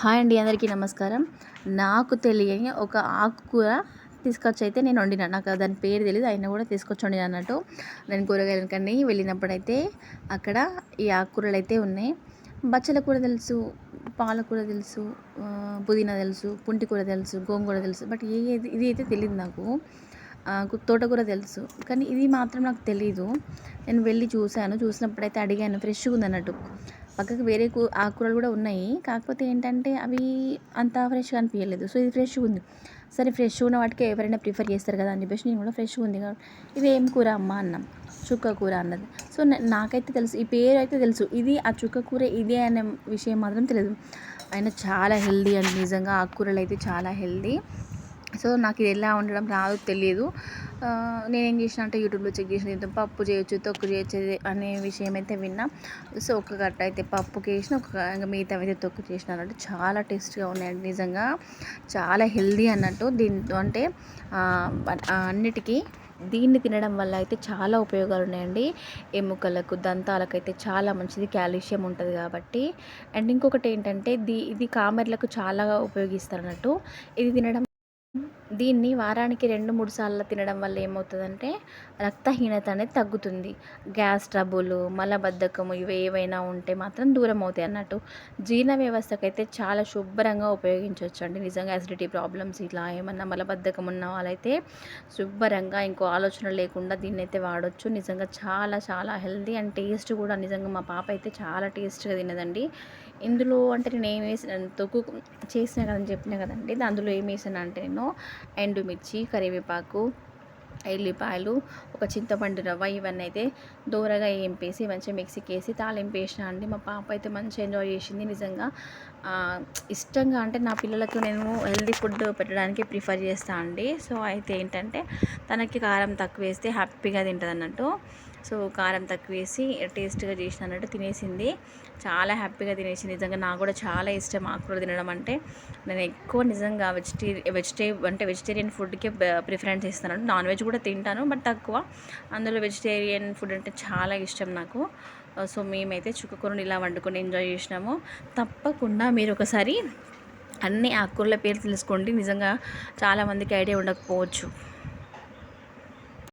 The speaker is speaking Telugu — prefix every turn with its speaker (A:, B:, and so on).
A: హాయ్ అండి అందరికీ నమస్కారం. నాకు తెలియని ఒక ఆకుకూర తీసుకొచ్చి అయితే నేను వండిన. నాకు దాని పేరు తెలియదు అయినా కూడా తీసుకొచ్చి వండిన అన్నట్టు. నేను కూరగాయల కన్నీ వెళ్ళినప్పుడైతే అక్కడ ఈ ఆకుకూరలు అయితే ఉన్నాయి. బచ్చల కూర తెలుసు పాలకూర తెలుసు పుదీనా తెలుసు పుంటి కూర తెలుసు గోంగూర తెలుసు. బట్ ఏ ఇది అయితే తెలియదు నాకు. తోటకూర తెలుసు. కానీ ఇది మాత్రం నాకు తెలీదు. నేను వెళ్ళి చూశాను. చూసినప్పుడైతే అడిగాను ఫ్రెష్గా ఉంది అన్నట్టు పక్కకు వేరే కూ ఆకుకూరలు కూడా ఉన్నాయి. కాకపోతే ఏంటంటే అవి అంత ఫ్రెష్గా అనిపించలేదు సో ఇది ఫ్రెష్గా ఉంది. సరే ఫ్రెష్గా ఉన్న వాటికి ఎవరైనా ప్రిఫర్ చేస్తారు కదా అని చెప్పేసి నేను కూడా ఫ్రెష్గా ఉంది కాబట్టి ఇది ఏం కూర అమ్మ అన్నాం. చుక్క కూర అన్నది. సో నాకైతే తెలుసు ఈ పేరు అయితే తెలుసు. ఇది ఆ చుక్క కూర ఇదే అనే విషయం మాత్రం తెలియదు ఆయన చాలా హెల్దీ అండి. నిజంగా ఆకుకూరలు అయితే చాలా హెల్దీ. సో నాకు ఇది ఎలా ఉండడం రాదు తెలియదు. నేనేం చేసిన అంటే యూట్యూబ్లో చెక్ చేసిన దీంతో పప్పు చేయొచ్చు తొక్కు చేయొచ్చు అనే విషయం అయితే విన్నా. సో ఒక గట్ట అయితే పప్పుకి వేసిన ఒక ఇంకా మిగతా అయితే తొక్కు చేసిన అన్నట్టు చాలా టేస్ట్గా ఉన్నాయండి నిజంగా. చాలా హెల్దీ అన్నట్టు దీంతో అంటే అన్నిటికీ దీన్ని తినడం వల్ల అయితే చాలా ఉపయోగాలు ఉన్నాయండి. ఎముకలకు దంతాలకు అయితే చాలా మంచిది కాల్షియం ఉంటుంది కాబట్టి. అండ్ ఇంకొకటి ఏంటంటే దీ ఇది కామెర్లకు చాలా ఉపయోగిస్తారు అన్నట్టు. ఇది తినడం దీన్ని వారానికి రెండు మూడు సార్లు తినడం వల్ల ఏమవుతుందంటే రక్తహీనత అనేది తగ్గుతుంది. గ్యాస్ ట్రబుల్ మలబద్ధకము ఇవి ఏవైనా ఉంటే మాత్రం దూరం అవుతాయి అన్నట్టు. జీర్ణ వ్యవస్థకైతే చాలా శుభ్రంగా ఉపయోగించవచ్చు అండి నిజంగా యాసిడిటీ ప్రాబ్లమ్స్ ఇలా ఏమన్నా మలబద్ధకం ఉన్న వాళ్ళైతే శుభ్రంగా ఇంకో ఆలోచన లేకుండా దీన్ని అయితే వాడచ్చు. నిజంగా చాలా చాలా హెల్దీ అండ్ టేస్ట్ కూడా నిజంగా మా పాప అయితే చాలా టేస్ట్గా తినదండి ఇందులో అంటే నేను ఏం వేసిన తొక్కు చేసిన కదని చెప్పిన కదండి అందులో ఏం వేసాను అంటే నేను ఎండుమిర్చి కరివేపాకు ఎల్లిపాయలు ఒక చింతపండు రవ్వ ఇవన్నీ అయితే దూరగా ఏంపేసి మంచిగా మిక్సీకి వేసి తాలింపు వేసిన అండి. మా పాప అయితే మంచిగా ఎంజాయ్ చేసింది నిజంగా. ఇష్టంగా అంటే నా పిల్లలకు నేను హెల్దీ ఫుడ్ పెట్టడానికి ప్రిఫర్ చేస్తాను అండి. సో అయితే ఏంటంటే తనకి కారం తక్కువ వేస్తే హ్యాపీగా తింటుంది అన్నట్టు సో కారం తక్కువ వేసి టేస్ట్గా చేసిన అన్నట్టు తినేసింది. చాలా హ్యాపీగా తినేసింది. నిజంగా నాకు కూడా చాలా ఇష్టం ఆకుకూర తినడం అంటే. నేను ఎక్కువ నిజంగా వెజిటే వెజిటే అంటే వెజిటేరియన్ ఫుడ్కే ప్రిఫరెన్స్ ఇస్తాను నాన్ వెజ్ కూడా తింటాను బట్ తక్కువ. అందులో వెజిటేరియన్ ఫుడ్ అంటే చాలా ఇష్టం నాకు. సో మేమైతే చుక్కకూరని ఇలా వండుకొని ఎంజాయ్ చేసినాము. తప్పకుండా మీరు ఒకసారి అన్ని ఆకుకూరల పేరు తెలుసుకోండి. నిజంగా చాలామందికి ఐడియా ఉండకపోవచ్చు.